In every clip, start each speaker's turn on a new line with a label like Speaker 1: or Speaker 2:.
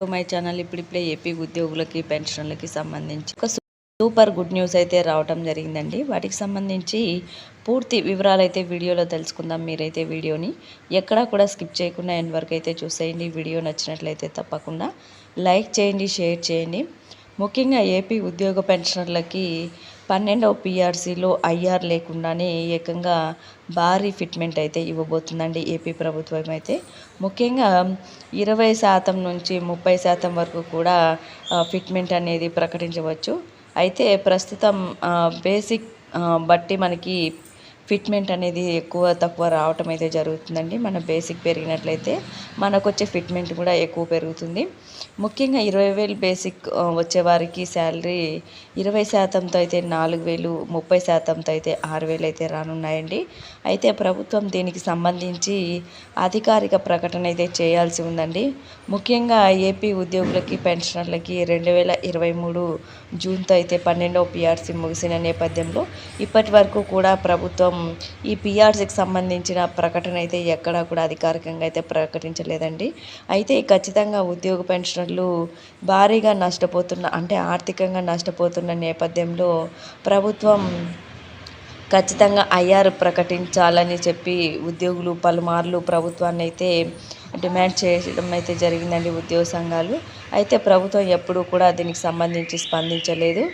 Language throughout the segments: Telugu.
Speaker 1: మై ఛానల్ ఇప్పుడిప్పుడే ఏపీ ఉద్యోగులకి పెన్షన్లకి సంబంధించి ఒక సూపర్ గుడ్ న్యూస్ అయితే రావటం జరిగిందండి. వాటికి సంబంధించి పూర్తి వివరాలు అయితే వీడియోలో తెలుసుకుందాం. మీరైతే వీడియోని ఎక్కడా కూడా స్కిప్ చేయకుండా ఎండ్ వరకు అయితే చూసేయండి. వీడియో నచ్చినట్లయితే తప్పకుండా లైక్ చేయండి షేర్ చేయండి. ముఖ్యంగా ఏపీ ఉద్యోగ పెన్షనర్లకి పన్నెండవ పిఆర్సీలో ఐఆర్ లేకుండానే ఏకంగా భారీ ఫిట్మెంట్ అయితే ఇవ్వబోతుందండి ఏపీ ప్రభుత్వం అయితే. ముఖ్యంగా ఇరవై శాతం నుంచి ముప్పై శాతం వరకు కూడా ఫిట్మెంట్ అనేది ప్రకటించవచ్చు. అయితే ప్రస్తుతం బేసిక్ బట్టి మనకి ఫిట్మెంట్ అనేది ఎక్కువ తక్కువ రావటం అయితే జరుగుతుందండి. మన బేసిక్ పెరిగినట్లయితే మనకు వచ్చే ఫిట్మెంట్ కూడా ఎక్కువ పెరుగుతుంది. ముఖ్యంగా ఇరవై వేలు బేసిక్ వచ్చేవారికి శాలరీ ఇరవై శాతంతో అయితే నాలుగు వేలు ముప్పై శాతంతో అయితే ఆరు వేలు అయితే రానున్నాయండి. అయితే ప్రభుత్వం దీనికి సంబంధించి అధికారిక ప్రకటన అయితే చేయాల్సి ఉందండి. ముఖ్యంగా ఏపీ ఉద్యోగులకి పెన్షనర్లకి రెండు వేల ఇరవై మూడు జూన్తో అయితే పన్నెండవ పిఆర్సీ ముగిసిన నేపథ్యంలో ఇప్పటి వరకు కూడా ప్రభుత్వం ఈ పిఆర్సీకి సంబంధించిన ప్రకటన అయితే ఎక్కడా కూడా అధికారికంగా అయితే ప్రకటించలేదండి. అయితే ఖచ్చితంగా ఉద్యోగ పెన్షనర్లు భారీగా నష్టపోతున్న అంటే ఆర్థికంగా నష్టపోతున్న నేపథ్యంలో ప్రభుత్వం ఖచ్చితంగా ఐఆర్ ప్రకటించాలని చెప్పి ఉద్యోగులు పలుమార్లు ప్రభుత్వాన్ని అయితే డిమాండ్ చేయడం అయితే జరిగిందండి ఉద్యోగ సంఘాలు. అయితే ప్రభుత్వం ఎప్పుడూ కూడా దీనికి సంబంధించి స్పందించలేదు.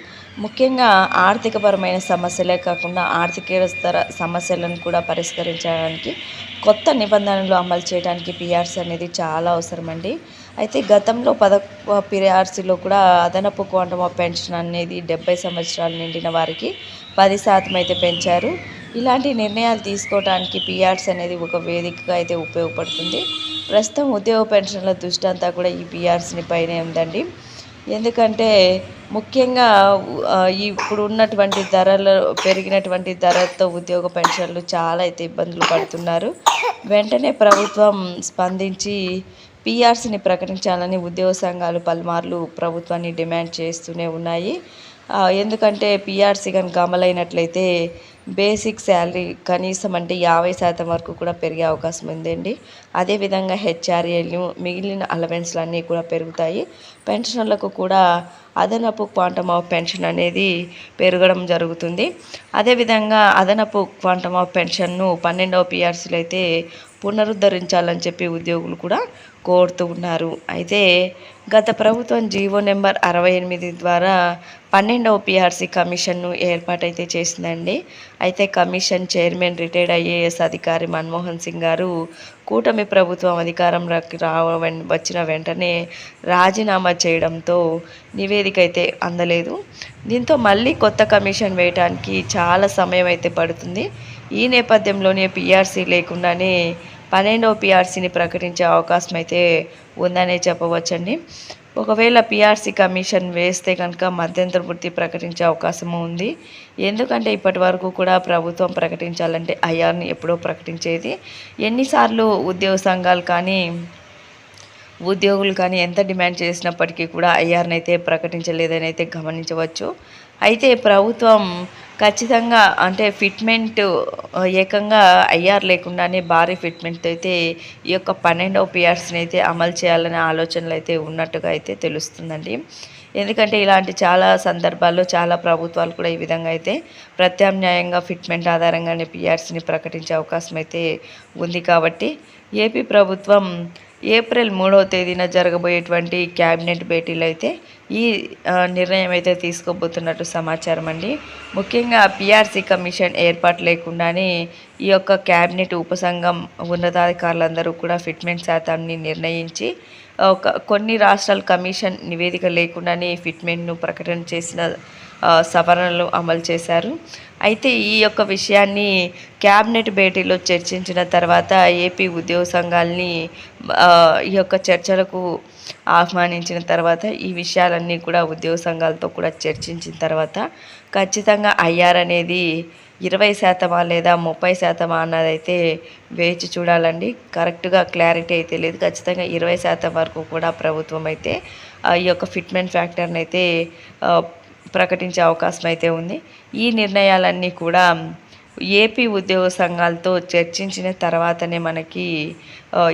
Speaker 1: ముఖ్యంగా ఆర్థికపరమైన సమస్యలే కాకుండా ఆర్థికేతర సమస్యలను కూడా పరిష్కరించడానికి కొత్త నిబంధనలు అమలు చేయడానికి పిఆర్సీ అనేది చాలా అవసరమండి. అయితే గతంలో పద పిఆర్సీలో కూడా అదనపు క్వాంటమ్ ఆఫ్ పెన్షన్ అనేది డెబ్బై సంవత్సరాలు నిండిన వారికి పది శాతం అయితే పెంచారు. ఇలాంటి నిర్ణయాలు తీసుకోవడానికి పిఆర్స్ అనేది ఒక వేదికగా అయితే ఉపయోగపడుతుంది. ప్రస్తుతం ఉద్యోగ పెన్షన్ల దృష్టి అంతా కూడా ఈ పిఆర్స్ని పైనే ఉందండి. ఎందుకంటే ముఖ్యంగా ఇప్పుడు ఉన్నటువంటి ధరలు పెరిగినటువంటి ధరతో ఉద్యోగ పెన్షన్లు చాలా అయితే ఇబ్బందులు పడుతున్నారు. వెంటనే ప్రభుత్వం స్పందించి పిఆర్సీని ప్రకటించాలని ఉద్యోగ సంఘాలు పలుమార్లు ప్రభుత్వాన్ని డిమాండ్ చేస్తూనే ఉన్నాయి. ఎందుకంటే పీఆర్సీ కనుక అమలైనట్లయితే బేసిక్ శాలరీ కనీసం అంటే యాభై శాతం వరకు కూడా పెరిగే అవకాశం ఉందండి. అదేవిధంగా హెచ్ఆర్ఏలు మిగిలిన అలవెన్స్లన్నీ కూడా పెరుగుతాయి. పెన్షన్లకు కూడా అదనపు క్వాంటమ్ ఆఫ్ పెన్షన్ అనేది పెరగడం జరుగుతుంది. అదేవిధంగా అదనపు క్వాంటమ్ ఆఫ్ పెన్షన్ను పన్నెండవ పీఆర్సీలు అయితే పునరుద్ధరించాలని చెప్పి ఉద్యోగులు కూడా కోరుతూ ఉన్నారు. అయితే గత ప్రభుత్వం జీవో నెంబర్ అరవై ఎనిమిది ద్వారా పన్నెండవ పిఆర్సీ కమిషన్ను ఏర్పాటైతే చేసిందండి. అయితే కమిషన్ చైర్మన్ రిటైర్డ్ ఐఏఎస్ అధికారి మన్మోహన్ సింగ్ గారు కూటమి ప్రభుత్వం అధికారం రావ వచ్చిన వెంటనే రాజీనామా చేయడంతో నివేదిక అయితే అందలేదు. దీంతో మళ్ళీ కొత్త కమిషన్ వేయటానికి చాలా సమయం అయితే పడుతుంది. ఈ నేపథ్యంలోనే పిఆర్సీ లేకుండానే పన్నెండవ పిఆర్సీని ప్రకటించే అవకాశం అయితే ఉందనే చెప్పవచ్చండి. ఒకవేళ పిఆర్సీ కమిషన్ వేస్తే కనుక మధ్యంతర వృత్తి ప్రకటించే అవకాశము ఉంది. ఎందుకంటే ఇప్పటి వరకు కూడా ప్రభుత్వం ప్రకటించాలంటే ఐఆర్ని ఎప్పుడో ప్రకటించేది. ఎన్నిసార్లు ఉద్యోగ సంఘాలు కానీ ఉద్యోగులు కానీ ఎంత డిమాండ్ చేసినప్పటికీ కూడా ఐఆర్ని అయితే ప్రకటించలేదని అయితే గమనించవచ్చు. అయితే ప్రభుత్వం ఖచ్చితంగా అంటే ఫిట్మెంట్ ఏకంగా ఐఆర్ లేకుండానే భారీ ఫిట్మెంట్ అయితే ఈ యొక్క పన్నెండవ పిఆర్స్ని అయితే అమలు చేయాలనే ఆలోచనలు అయితే ఉన్నట్టుగా అయితే తెలుస్తుందండి. ఎందుకంటే ఇలాంటి చాలా సందర్భాల్లో చాలా ప్రభుత్వాలు కూడా ఈ విధంగా అయితే ప్రత్యామ్నాయంగా ఫిట్మెంట్ ఆధారంగానే పిఆర్సీని ప్రకటించే అవకాశం అయితే ఉంది కాబట్టి ఏపీ ప్రభుత్వం ఏప్రిల్ మూడవ తేదీన జరగబోయేటువంటి క్యాబినెట్ భేటీలో అయితే ఈ నిర్ణయం అయితే తీసుకోబోతున్నట్టు సమాచారం అండి. ముఖ్యంగా పిఆర్సీ కమిషన్ ఏర్పాటు లేకుండానే ఈ యొక్క క్యాబినెట్ ఉపసంఘం ఉన్నతాధికారులందరూ కూడా ఫిట్మెంట్ శాతాన్ని నిర్ణయించి ఒక కొన్ని రాష్ట్రాల కమిషన్ నివేదిక లేకుండానే ఫిట్మెంట్ను ప్రకటన చేసిన సవరణలు అమలు చేశారు. అయితే ఈ యొక్క విషయాన్ని క్యాబినెట్ భేటీలో చర్చించిన తర్వాత ఏపీ ఉద్యోగ సంఘాలని ఈ యొక్క చర్చలకు ఆహ్వానించిన తర్వాత ఈ విషయాలన్నీ కూడా ఉద్యోగ సంఘాలతో కూడా చర్చించిన తర్వాత ఖచ్చితంగా ఐఆర్ అనేది ఇరవై శాతమా లేదా ముప్పై శాతమా అన్నదైతే వేచి చూడాలండి. కరెక్ట్గా క్లారిటీ అయితే లేదు. ఖచ్చితంగా ఇరవై శాతం వరకు కూడా ప్రభుత్వం అయితే ఈ యొక్క ఫిట్మెంట్ ఫ్యాక్టర్ని అయితే ప్రకటించే అవకాశం అయితే ఉంది. ఈ నిర్ణయాలన్నీ కూడా ఏపీ ఉద్యోగ సంఘాలతో చర్చించిన తర్వాతనే మనకి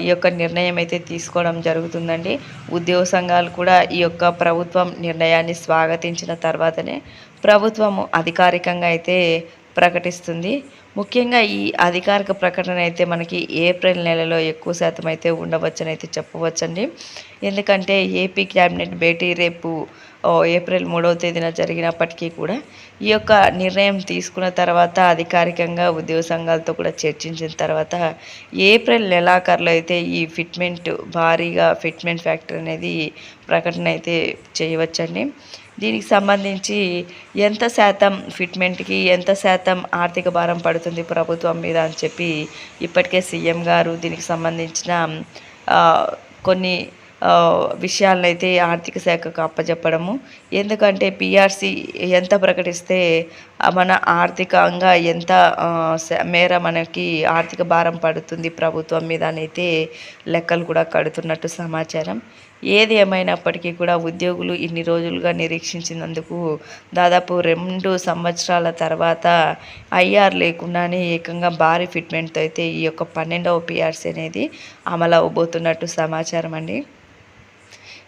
Speaker 1: ఈ యొక్క నిర్ణయం అయితే తీసుకోవడం జరుగుతుందండి. ఉద్యోగ సంఘాలు కూడా ఈ యొక్క ప్రభుత్వం నిర్ణయాన్ని స్వాగతించిన తర్వాతనే ప్రభుత్వము అధికారికంగా అయితే ప్రకటిస్తుంది. ముఖ్యంగా ఈ అధికారిక ప్రకటన అయితే మనకి ఏప్రిల్ నెలలో ఎక్కువ శాతం అయితే ఉండవచ్చని అయితే చెప్పవచ్చండి. ఎందుకంటే ఏపీ క్యాబినెట్ భేటీ రేపు ఏప్రిల్ మూడవ తేదీన జరిగినప్పటికీ కూడా ఈ యొక్క నిర్ణయం తీసుకున్న తర్వాత అధికారికంగా ఉద్యోగ సంఘాలతో కూడా చర్చించిన తర్వాత ఏప్రిల్ నెలాఖరులో అయితే ఈ ఫిట్మెంట్ భారీగా ఫిట్మెంట్ ఫ్యాక్టరీ అనేది ప్రకటన అయితే చేయవచ్చండి. దీనికి సంబంధించి ఎంత శాతం ఫిట్మెంట్కి ఎంత శాతం ఆర్థిక భారం పడుతుంది ప్రభుత్వం మీద అని చెప్పి ఇప్పటికే సీఎం గారు దీనికి సంబంధించిన కొన్ని విషయాలనైతే ఆర్థిక శాఖకు అప్పచెప్పడము ఎందుకంటే పిఆర్సీ ఎంత ప్రకటిస్తే మన ఆర్థికంగా ఎంత మేర మనకి ఆర్థిక భారం పడుతుంది ప్రభుత్వం మీద అనైతే లెక్కలు కూడా కడుతున్నట్టు సమాచారం. ఏది ఏమైనప్పటికీ కూడా ఉద్యోగులు ఇన్ని రోజులుగా నిరీక్షించినందుకు దాదాపు రెండు సంవత్సరాల తర్వాత ఐఆర్ లేకుండానే ఏకంగా భారీ ఫిట్మెంట్తో అయితే ఈ యొక్క పన్నెండవ పిఆర్సీ అనేది అమలు అవబోతున్నట్టు సమాచారం అండి.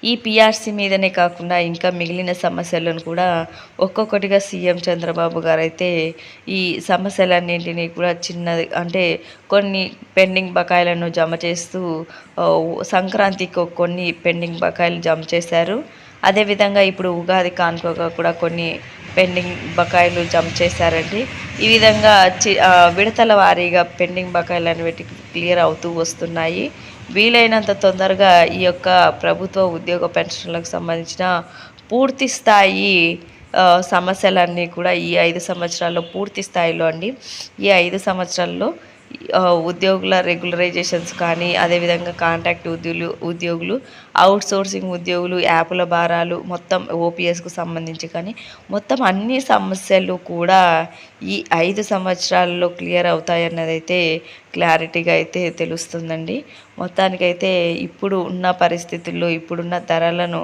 Speaker 1: ఈ పిఆర్సీ మీదనే కాకుండా ఇంకా మిగిలిన సమస్యలను కూడా ఒక్కొక్కటిగా సీఎం చంద్రబాబు గారు అయితే ఈ సమస్యలన్నింటినీ కూడా చిన్నది అంటే కొన్ని పెండింగ్ బకాయిలను జమ చేస్తూ సంక్రాంతికి కొన్ని పెండింగ్ బకాయిలు జమ చేశారు. అదేవిధంగా ఇప్పుడు ఉగాది కానుకగా కూడా కొన్ని పెండింగ్ బకాయిలు జమ చేశారండి. ఈ విధంగా చి విడతల వారీగా పెండింగ్ బకాయిలు అనేవి క్లియర్ అవుతూ వస్తున్నాయి. వీలైనంత తొందరగా ఈ యొక్క ప్రభుత్వ ఉద్యోగ పెన్షన్లకు సంబంధించిన పూర్తి స్థాయి సమస్యలన్నీ కూడా ఈ ఐదు సంవత్సరాల్లో పూర్తి స్థాయిలో అండి. ఈ ఐదు సంవత్సరాల్లో ఉద్యోగుల రెగ్యులరైజేషన్స్ కానీ అదేవిధంగా కాంట్రాక్ట్ ఉద్యోగులు ఉద్యోగులు అవుట్ సోర్సింగ్ ఉద్యోగులు యాప్ల భారాలు మొత్తం ఓపీఎస్కు సంబంధించి కానీ మొత్తం అన్ని సమస్యలు కూడా ఈ ఐదు సంవత్సరాల్లో క్లియర్ అవుతాయన్నదైతే అయితే క్లారిటీగా అయితే తెలుస్తుందండి. మొత్తానికైతే ఇప్పుడు ఉన్న పరిస్థితుల్లో ఇప్పుడున్న ధరలను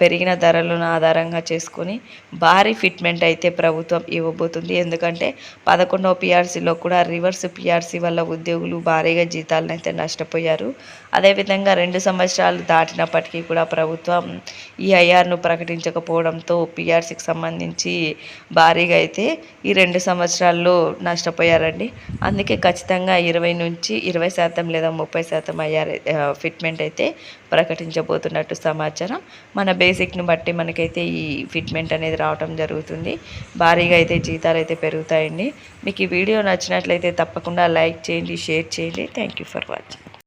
Speaker 1: పెరిగిన ధరలను ఆధారంగా చేసుకొని భారీ ఫిట్మెంట్ అయితే ప్రభుత్వం ఇవ్వబోతుంది. ఎందుకంటే పదకొండవ పిఆర్సీలో కూడా రివర్స్ పిఆర్సీ వల్ల ఉద్యోగులు భారీగా జీతాలను అయితే నష్టపోయారు. అదేవిధంగా రెండు సంవత్సరాలు దాటినప్పటికీ కూడా ప్రభుత్వం ఈ ఐఆర్ను ప్రకటించకపోవడంతో పిఆర్సీకి సంబంధించి భారీగా అయితే ఈ రెండు సంవత్సరాల్లో నష్టపోయారండి. అందుకే ఖచ్చితంగా ఇరవై నుంచి ఇరవై శాతం లేదా ముప్పై శాతం అయ్యారు ఫిట్మెంట్ అయితే ప్రకటించబోతున్నట్టు సమాచారం. మన బేసిక్ని బట్టి మనకైతే ఈ ఫిట్మెంట్ అనేది రావటం జరుగుతుంది. భారీగా అయితే జీతాలు అయితే పెరుగుతాయండి. మీకు ఈ వీడియో నచ్చినట్లయితే తప్పకుండా లైక్ చేయండి షేర్ చేయండి. Thank you for watching.